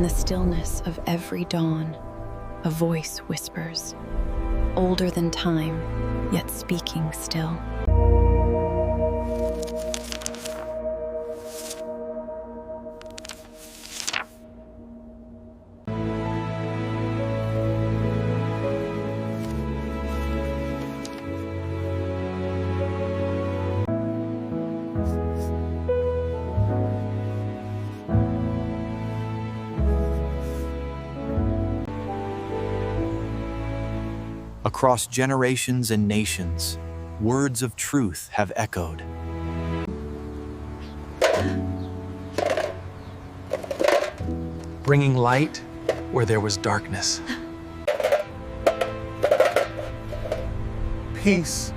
In the stillness of every dawn, a voice whispers, older than time, yet speaking still. Across generations and nations, words of truth have echoed. bringing light where there was darkness. Peace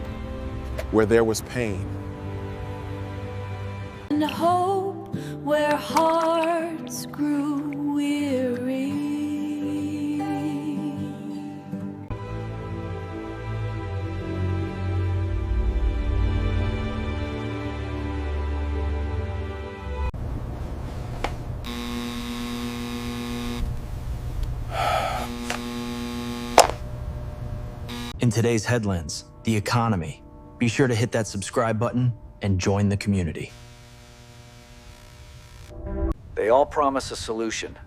where there was pain. and hope where hearts grew In today's headlines, the economy. Be sure to hit that subscribe button and join the community. They all promise a solution,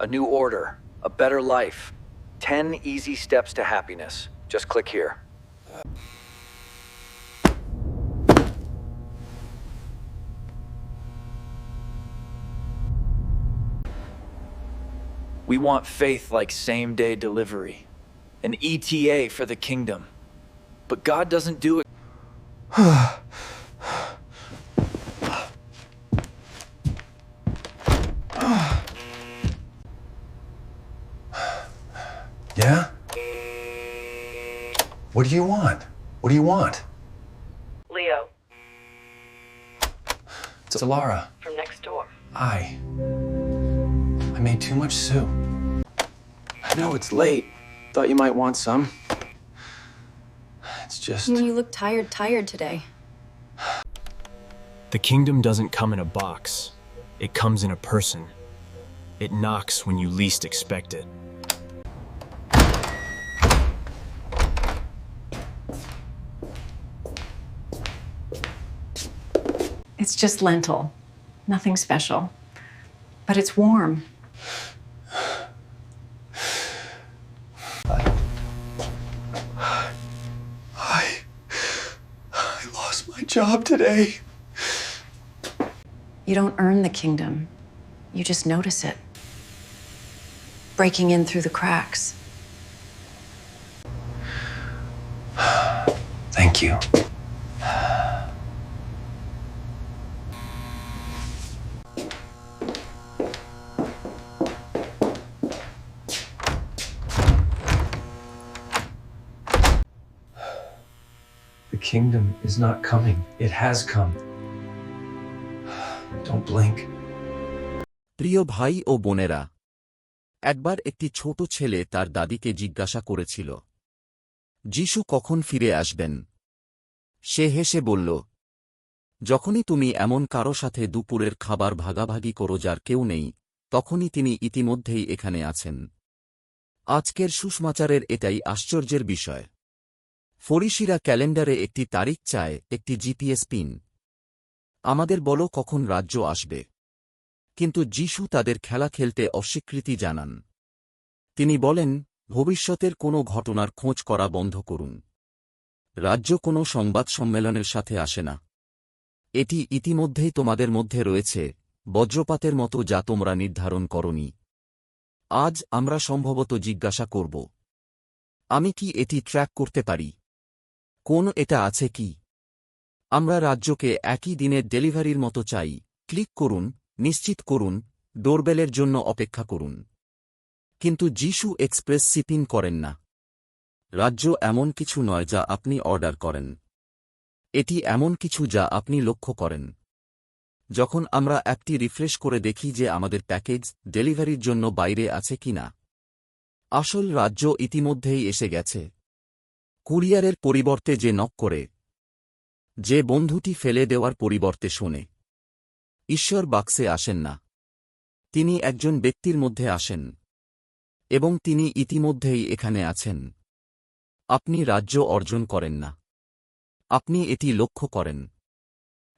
a new order, a better life. 10 easy steps to happiness. Just click here. We want faith like same day delivery, an ETA for the kingdom. But God doesn't do it. Yeah? What do you want? What do you want? Leo, It's Alara. from next door. I. I made too much soup. I know it's late. Thought you might want some. It's just. You look tired, tired today. The kingdom doesn't come in a box, it comes in a person. It knocks when you least expect it. It's just lentil. Nothing special. But it's warm. I. I lost my job today. You don't earn the kingdom, you just notice it. Breaking in through the cracks. Thank you. Kingdom is not coming. It has come. Don't blink. প্রিয় ভাই ও বোনেরা, একবার একটি ছোট ছেলে তার দাদিকে জিজ্ঞাসা করেছিল, যিশু কখন ফিরে আসবেন সে হেসে বলল, যখনই তুমি এমন কারও সাথে দুপুরের খাবার ভাগাভাগি করো যার কেউ নেই, তখনই তিনি ইতিমধ্যেই এখানে আছেন আজকের সুষমাচারের এটাই আশ্চর্যের বিষয় ফরিসিরা ক্যালেন্ডারে একটি তারিখ চায়, একটি জিপিএস পিন। আমাদের বলো কখন রাজ্য আসবে। কিন্তু যিশু তাদের খেলা খেলতে অস্বীকৃতি জানান। তিনি বলেন, ভবিষ্যতের কোনো ঘটনার খোঁজ করা বন্ধ করুন। রাজ্য কোনো সংবাদ সম্মেলনের সাথে আসে না। এটি ইতিমধ্যেই তোমাদের মধ্যে রয়েছে, বজ্রপাতের মতো যা তোমরা নির্ধারণ করনি। আজ আমরা সম্ভবত জিজ্ঞাসা করব, আমি কি এটি ট্র্যাক করতে পারি? কোন এটা আছে কি? আমরা রাজ্যকে একই দিনের ডেলিভারির মতো চাই। ক্লিক করুন, নিশ্চিত করুন, ডোরবেলের জন্য অপেক্ষা করুন। কিন্তু যিশু এক্সপ্রেস সিপিং করেন না। রাজ্য এমন কিছু নয় যা আপনি অর্ডার করেন। এটি এমন কিছু যা আপনি লক্ষ্য করেন। যখন আমরা অ্যাপটি রিফ্রেশ করে দেখি যে আমাদের প্যাকেজ ডেলিভারির জন্য বাইরে আছে কিনা। আসল রাজ্য ইতিমধ্যেই এসে গেছে। কুরিয়ারের পরিবর্তে যে নক করে, যে বন্ধুটি ফেলে দেওয়ার পরিবর্তে শোনে। ঈশ্বর বাক্সে আসেন না। তিনি একজন ব্যক্তির মধ্যে আসেন এবং তিনি ইতিমধ্যেই এখানে আছেন। আপনি রাজ্য অর্জন করেন না। আপনি এটি লক্ষ্য করেন।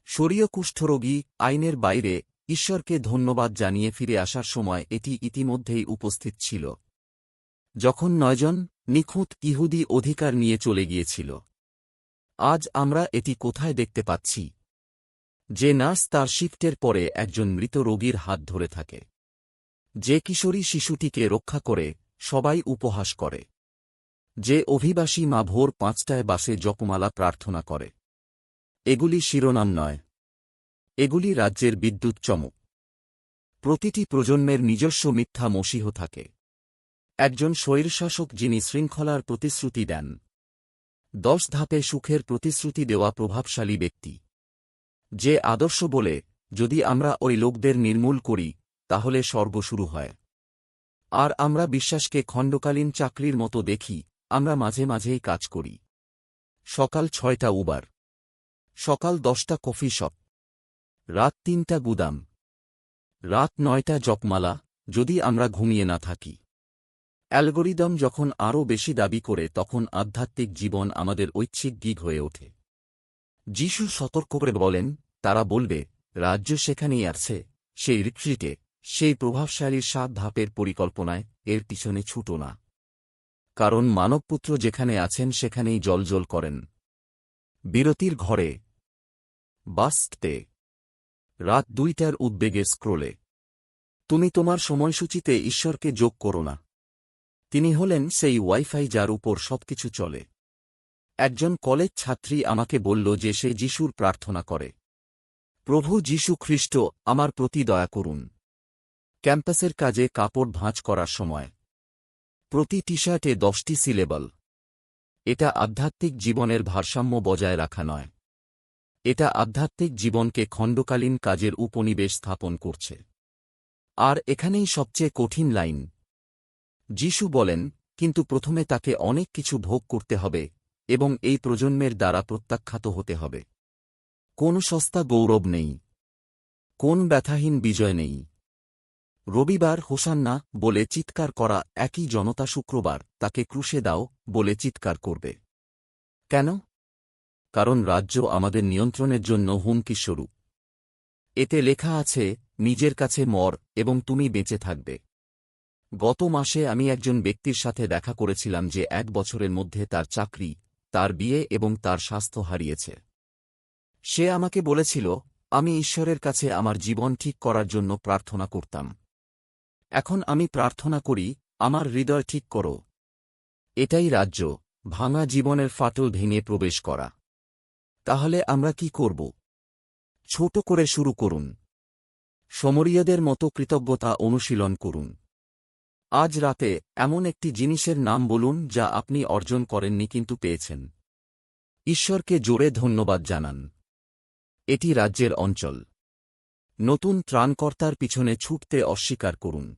শরীয় কুষ্ঠরোগী আইনের বাইরে ঈশ্বরকে ধন্যবাদ জানিয়ে ফিরে আসার সময় এটি ইতিমধ্যেই উপস্থিত ছিল। যখন নয়জন নিখুঁত ইহুদি অধিকার নিয়ে চলে গিয়েছিল। আজ আমরা এটি কোথায় দেখতে পাচ্ছি? যে নার্স তার শিফটের পরে একজন মৃত রোগীর হাত ধরে থাকে। যে কিশোরী শিশুটিকে রক্ষা করে, সবাই উপহাস করে। যে অভিবাসী মা ভোর পাঁচটায় বাসে জপমালা প্রার্থনা করে। এগুলি শিরোনাম নয়। এগুলি রাজ্যের বিদ্যুৎ চমক। প্রতিটি প্রজন্মের নিজস্ব মিথ্যা মসীহ থাকে। একজন স্বৈরশাসক যিনি শৃঙ্খলার প্রতিশ্রুতি দেন। দশ ধাপে সুখের প্রতিশ্রুতি দেওয়া প্রভাবশালী ব্যক্তি। যে আদর্শ বলে, যদি আমরা ওই লোকদের নির্মূল করি, তাহলে স্বর্গ শুরু হয়। আর আমরা বিশ্বাসকে খণ্ডকালীন চাকরির মতো দেখি, আমরা মাঝে মাঝেই কাজ করি। সকাল ছয়টা উবার। সকাল দশটা কফি শপ। রাত তিনটা গুদাম। রাত নয়টা জপমালা, যদি আমরা ঘুমিয়ে না থাকি। অ্যালগোরিদম যখন আরও বেশি দাবি করে, তখন আধ্যাত্মিক জীবন আমাদের ঐচ্ছিক গিগ হয়ে ওঠে। যিশু সতর্ক করে বলেন, তারা বলবে, রাজ্য সেখানেই আছে, সেই রিট্রিটে, সেই প্রভাবশালীর সাত ধাপের পরিকল্পনায়, এর পিছনে ছুটো না। কারণ মানবপুত্র যেখানে আছেন, সেখানেই জলজল করেন। বিরতির ঘরে বাস্তে। রাত দুইটার উদ্বেগের স্ক্রোলে। তুমি তোমার সময়সূচিতে ঈশ্বরকে যোগ করো না। তিনি হলেন সেই ওয়াইফাই যার উপর সবকিছু চলে। একজন কলেজ ছাত্রী আমাকে বলল যে সে যিশুর প্রার্থনা করে। প্রভু যীশু খ্রিস্ট, আমার প্রতি দয়া করুন। ক্যাম্পাসের কাজে কাপড় ভাঁজ করার সময়। প্রতি টি শার্টে দশটি সিলেবল। এটা আধ্যাত্মিক জীবনের ভারসাম্য বজায় রাখা নয়। এটা আধ্যাত্মিক জীবনকে খণ্ডকালীন কাজের উপনিবেশ স্থাপন করছে। আর এখানেই সবচেয়ে কঠিন লাইন। যিশু বলেন, কিন্তু প্রথমে তাকে অনেক কিছু ভোগ করতে হবে এবং এই প্রজন্মের দ্বারা প্রত্যাখ্যাত হতে হবে। কোন সস্তা গৌরব নেই। কোন ব্যথাহীন বিজয় নেই। রবিবার হোসান্না বলে চিৎকার করা একই জনতা শুক্রবার তাকে ক্রুশে দাও বলে চিৎকার করবে। কেন? কারণ রাজ্য আমাদের নিয়ন্ত্রণের জন্য হুমকিস্বরূপ এতে লেখা আছে, নিজের কাছে মর এবং তুমি বেঁচে থাকবে। গত মাসে আমি একজন ব্যক্তির সাথে দেখা করেছিলাম যে এক বছরের মধ্যে তার চাকরি, তার বিয়ে এবং তার স্বাস্থ্য হারিয়েছে। সে আমাকে বলেছিল, আমি ঈশ্বরের কাছে আমার জীবন ঠিক করার জন্য প্রার্থনা করতাম। এখন আমি প্রার্থনা করি, আমার হৃদয় ঠিক করো। এটাই রাজ্য, ভাঙা জীবনের ফাটল ভেঙে প্রবেশ করা। তাহলে আমরা কি করব? ছোট করে শুরু করুন। সমরীয়দের মতো কৃতজ্ঞতা অনুশীলন করুন। আজ রাতে এমন একটি জিনিসের নাম বলুন যা আপনি অর্জন করেননি কিন্তু পেয়েছেন। ঈশ্বরকে জোরে ধন্যবাদ জানান। এটি রাজ্যের অঞ্চল। নতুন ত্রাণকর্তার পিছনে ছুটতে অস্বীকার করুন।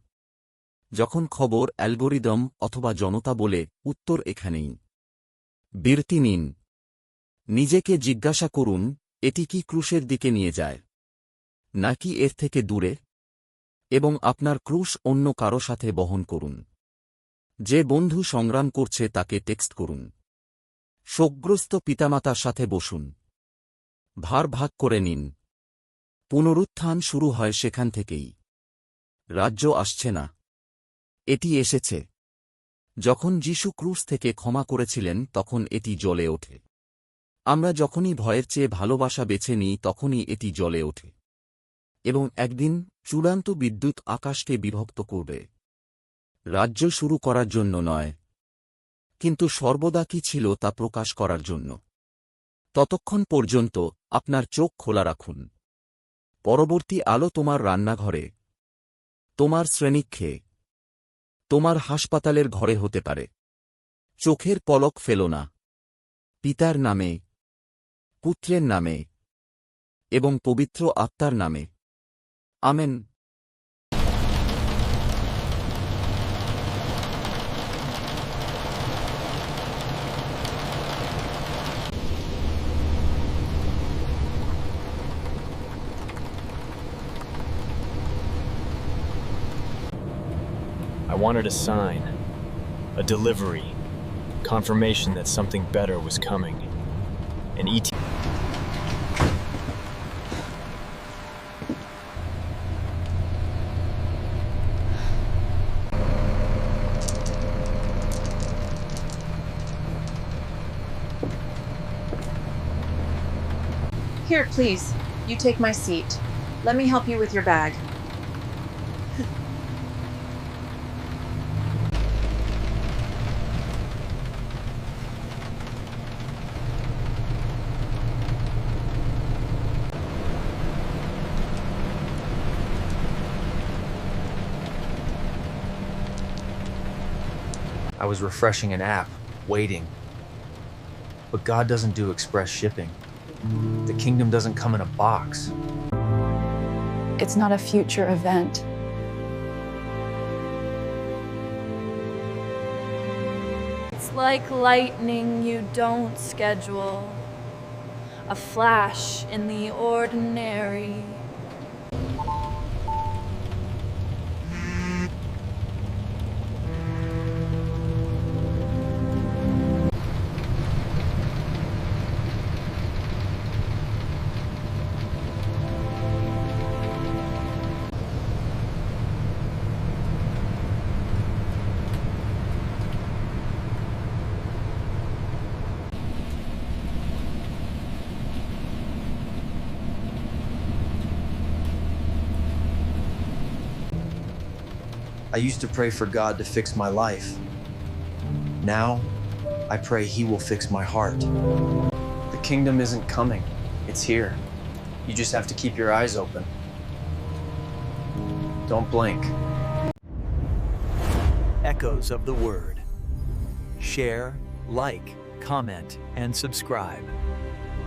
যখন খবর, অ্যালগোরিদম অথবা জনতা বলে, উত্তর এখানেই। বিরতি নিন। নিজেকে জিজ্ঞাসা করুন, এটি কি ক্রুশের দিকে নিয়ে যায়? নাকি এর থেকে দূরে? এবং আপনার ক্রুশ অন্য কারও সাথে বহন করুন। যে বন্ধু সংগ্রাম করছে তাকে টেক্সট করুন। শোকগ্রস্ত পিতামাতার সাথে বসুন। ভার ভাগ করে নিন। পুনরুত্থান শুরু হয় সেখান থেকেই। রাজ্য আসছে না। এটি এসেছে। যখন যিশু ক্রুশ থেকে ক্ষমা করেছিলেন, তখন এটি জ্বলে ওঠে। আমরা যখনই ভয়ের চেয়ে ভালোবাসা বেছে নিই, তখনই এটি জ্বলে ওঠে। এবং একদিন চূড়ান্ত বিদ্যুৎ আকাশকে বিভক্ত করবে। রাজ্য শুরু করার জন্য নয়, কিন্তু সর্বদা কি ছিল তা প্রকাশ করার জন্য। ততক্ষণ পর্যন্ত আপনার চোখ খোলা রাখুন। পরবর্তী আলো তোমার রান্নাঘরে, তোমার শ্রেণীক্ষে, তোমার হাসপাতালের ঘরে হতে পারে। চোখের পলক ফেলো না। পিতার নামে, পুত্রের নামে এবং পবিত্র আত্মার নামে। Amen. I wanted a sign, a delivery, confirmation that something better was coming. An ET. Here, please. You take my seat. Let me help you with your bag. I was refreshing an app, waiting. But God doesn't do express shipping. The kingdom doesn't come in a box. It's not a future event. It's like lightning you don't schedule, a flash in the ordinary. I used to pray for God to fix my life. Now, I pray He will fix my heart. The kingdom isn't coming, it's here. You just have to keep your eyes open. Don't blink. Echoes of the Word. Share, like, comment, and subscribe.